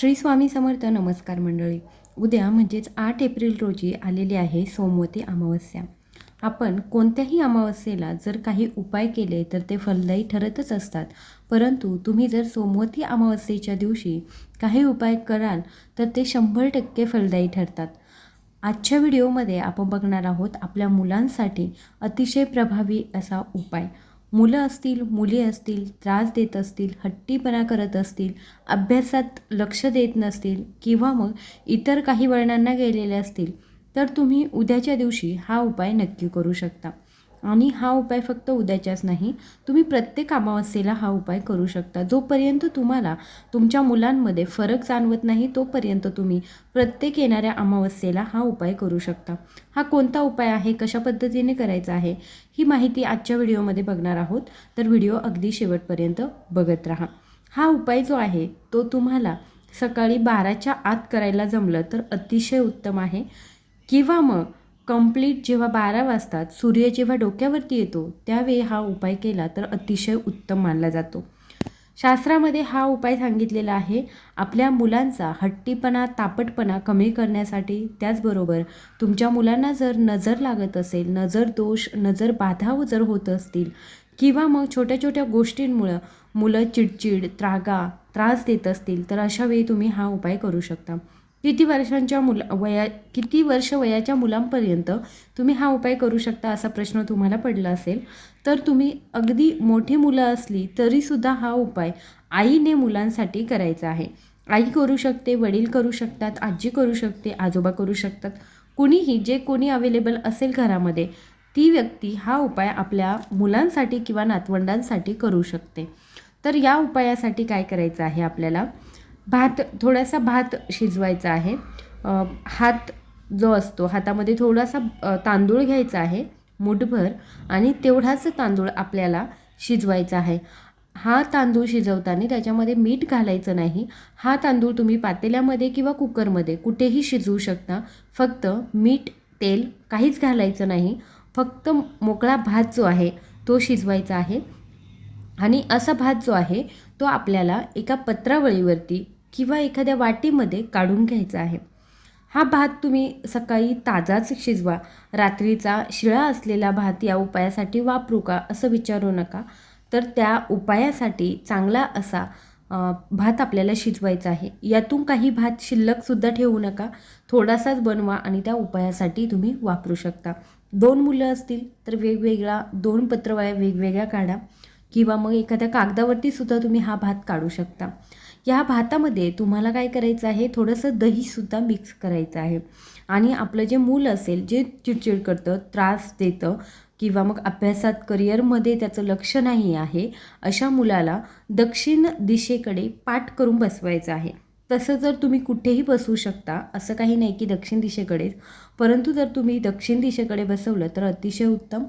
श्री स्वामी समर्थ नमस्कार मंडळी. उद्या म्हणजेच आठ एप्रिल रोजी आलेली आहे सोमवती अमावस्या. आपण कोणत्याही अमावस्येला जर काही उपाय केले तर ते फलदायी ठरतच असतात. परंतु तुम्ही जर सोमवती अमावस्येच्या दिवशी काही उपाय कराल तर ते शंभर टक्के फलदायी ठरतात. आजच्या व्हिडिओमध्ये आपण बघणार आहोत आपल्या मुलांसाठी अतिशय प्रभावी असा उपाय. मुलं असतील मुली असतील त्रास देत असतील हट्टीपणा करत असतील अभ्यासात लक्ष देत नसतील किंवा मग इतर काही वळणांना गेलेले असतील तर तुम्ही उद्याच्या दिवशी हा उपाय नक्की करू शकता. आणि हा उपाय फक्त उद्याच्याच नाही तुम्ही प्रत्येक अमावस्येला हा उपाय करू शकता. जोपर्यंत तुम्हाला तुमच्या मुलांमध्ये फरक जाणवत नाही तोपर्यंत तुम्ही प्रत्येक येणाऱ्या अमावस्येला हा उपाय करू शकता. हा कोणता उपाय आहे कशा पद्धतीने करायचा आहे ही माहिती आजच्या व्हिडिओमध्ये बघणार आहोत. तर व्हिडिओ अगदी शेवटपर्यंत बघत राहा. हा उपाय जो आहे तो तुम्हाला सकाळी बाराच्या आत करायला जमलं तर अतिशय उत्तम आहे. किंवा मग कंप्लीट जेव्हा बारा वाजतात सूर्य जेव्हा डोक्यावरती येतो त्यावेळी हा उपाय केला तर अतिशय उत्तम मानला जातो. शास्त्रामध्ये हा उपाय सांगितलेला आहे आपल्या मुलांचा हट्टीपणा तापटपणा कमी करण्यासाठी. त्याचबरोबर तुमच्या मुलांना जर नजर लागत असेल नजर दोष नजर बाधा जर होत असतील किंवा मग छोट्या छोट्या गोष्टींमुळं मुलं चिडचिड त्रागा त्रास देत असतील तर अशा वेळी तुम्ही हा उपाय करू शकता. किती वर्षांच्या मुला वया किती वर्ष वयाच्या मुलांपर्यंत तुम्ही हा उपाय करू शकता असा प्रश्न तुम्हाला पडला असेल. तर तुम्ही अगदी मोठी मुलं असली तरीसुद्धा हा उपाय आईने मुलांसाठी करायचा आहे. आई करू शकते वडील करू शकतात आजी करू शकते आजोबा करू शकतात. कुणीही जे कोणी अवेलेबल असेल घरामध्ये ती व्यक्ती हा उपाय आपल्या मुलांसाठी किंवा नातवंडांसाठी करू शकते. तर या उपायासाठी काय करायचं आहे आपल्याला? भात थोडासा भात शिजवायचा आहे. हात जो असतो हातामध्ये थोडासा तांदूळ घ्यायचा आहे मुठभर आणि तेवढाच तांदूळ आपल्याला शिजवायचा आहे. हा तांदूळ शिजवताना त्याच्यामध्ये मीठ घालायचं नाही. हा तांदूळ तुम्ही पातेल्यामध्ये किंवा कुकरमध्ये कुठेही शिजवू शकता. फक्त मीठ तेल काहीच घालायचं नाही. फक्त मोकळा भात जो आहे तो शिजवायचा आहे. आणि असा भात जो आहे तो आपल्याला एका पत्रावळीवरती किंवा एखाद्या वाटीमध्ये काढून घ्यायचा आहे. हा भात तुम्ही सकाळी ताजाच शिजवा. रात्रीचा शिळा असलेला भात या उपायासाठी वापरू का असं विचारू नका. तर त्या उपायासाठी चांगला असा भात आपल्याला शिजवायचा आहे. यातून काही भात शिल्लकसुद्धा ठेवू नका. थोडासाच बनवा आणि त्या उपायासाठी तुम्ही वापरू शकता. दोन मुलं असतील तर वेगवेगळा दोन पत्रवाया वेगवेगळ्या काढा. किंवा मग एखाद्या कागदावरती सुद्धा तुम्ही हा भात काढू शकता. या भातामध्ये तुम्हाला काय करायचं आहे? थोडंसं दहीसुद्धा मिक्स करायचं आहे. आणि आपलं जे मूल असेल जे चिडचिड करतं त्रास देतं किंवा मग अभ्यासात करिअरमध्ये त्याचं लक्ष नाही आहे अशा मुलाला दक्षिण दिशेकडे पाठ करून बसवायचं आहे. तसं जर तुम्ही कुठेही बसवू शकता असं काही नाही की दक्षिण दिशेकडेच परंतु जर तुम्ही दक्षिण दिशेकडे बसवलं तर अतिशय उत्तम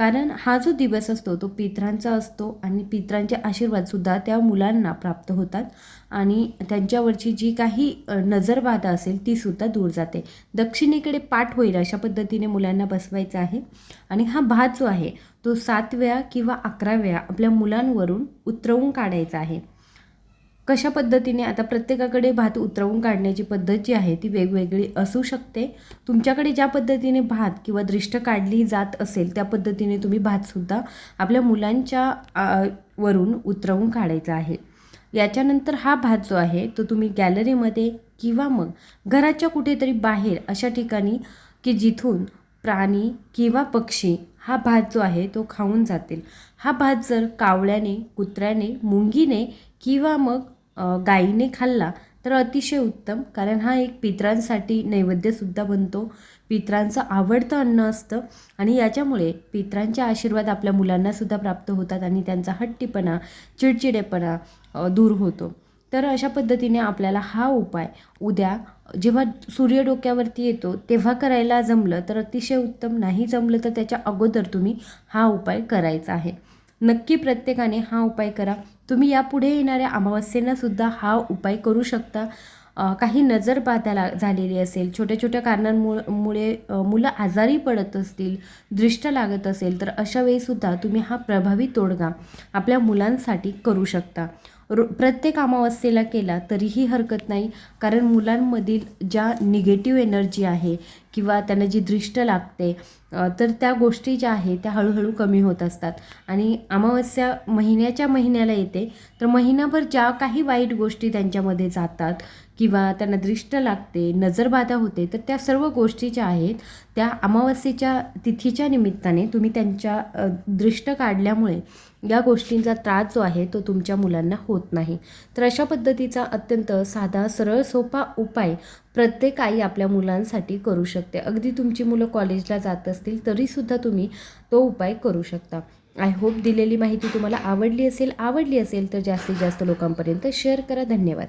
कारण हा जो दिवस असतो तो पितरांचा असतो आणि पितरांचे आशीर्वादसुद्धा त्या मुलांना प्राप्त होतात आणि त्यांच्यावरची जी काही नजरबाधा असेल तीसुद्धा दूर जाते. दक्षिणेकडे पाठ होईल अशा पद्धतीने मुलांना बसवायचा आहे. आणि हा भात जो आहे तो सात वेळा किंवा अकरा वेळा आपल्या मुलांवरून उतरवून काढायचा आहे. कशा पद्धतीने आता प्रत्येकाकडे भात उतरवून काढण्याची पद्धत जी आहे ती वेगवेगळी असू शकते? तुमच्याकडे ज्या पद्धतीने भात किंवा दृष्ट काढली जात असेल त्या पद्धतीने तुम्ही भातसुद्धा आपल्या मुलांच्या वरून उतरवून काढायचा आहे. याच्यानंतर हा भात जो आहे तो तुम्ही गॅलरीमध्ये किंवा मग घराच्या कुठेतरी बाहेर अशा ठिकाणी की जिथून प्राणी किंवा पक्षी हा भात जो आहे तो खाऊन जातील. हा भात जर कावळ्याने कुत्र्याने मुंगीने किंवा मग गायीने गाईने खाल्ला तर अतिशय उत्तम कारण हा एक पितरांसाठी नैवेद्यसुद्धा बनतो. पितरांचं आवडतं अन्न असतं आणि याच्यामुळे पित्रांचे आशीर्वाद आपल्या मुलांनासुद्धा प्राप्त होतात आणि त्यांचा हट्टीपणा चिडचिडेपणा दूर होतो. तर अशा पद्धतीने आपल्याला हा उपाय उद्या जेव्हा सूर्य डोक्यावरती येतो तेव्हा करायला जमलं तर अतिशय उत्तम नाही जमलं तर त्याच्या अगोदर तुम्ही हा उपाय करायचा आहे. नक्की प्रत्येकाने हा उपाय करा. तुम्ही यापुढे येणाऱ्या अमावस्येलासुद्धा हा उपाय करू शकता. काही नजरबाधा झालेली असेल छोट्या छोट्या कारणांमुळे मुळे मुलं आजारी पडत असतील दृष्ट लागत असेल तर अशा वेळीसुद्धा तुम्ही हा प्रभावी तोडगा आपल्या मुलांसाठी करू शकता. रो प्रत्येक अमावस्येला केला तरीही हरकत नाही कारण मुलांमधील ज्या निगेटिव्ह एनर्जी आहे किंवा त्यांना जी दृष्ट लागते तर त्या गोष्टी ज्या आहेत त्या हळूहळू कमी होत असतात. आणि अमावस्या महिन्याच्या महिन्याला येते तर महिनाभर ज्या काही वाईट गोष्टी त्यांच्यामध्ये जातात किंवा त्यांना दृष्ट लागते नजरबाधा होते तर त्या सर्व गोष्टी ज्या आहेत त्या अमावस्येच्या तिथीच्या निमित्ताने तुम्ही त्यांच्या दृष्ट काढल्यामुळे या गोष्टींचा त्रास जो आहे तो तुमच्या मुलांना होत नाही. तर अशा पद्धतीचा अत्यंत साधा सरळ सोपा उपाय प्रत्येक आई आपल्या मुलांसाठी करू शकते. अगदी तुमची मुलं कॉलेजला जात असतील तरीसुद्धा तुम्ही तो उपाय करू शकता. आय होप दिलेली माहिती तुम्हाला आवडली असेल आवडली असेल तर जास्तीत जास्त लोकांपर्यंत शेअर करा. धन्यवाद.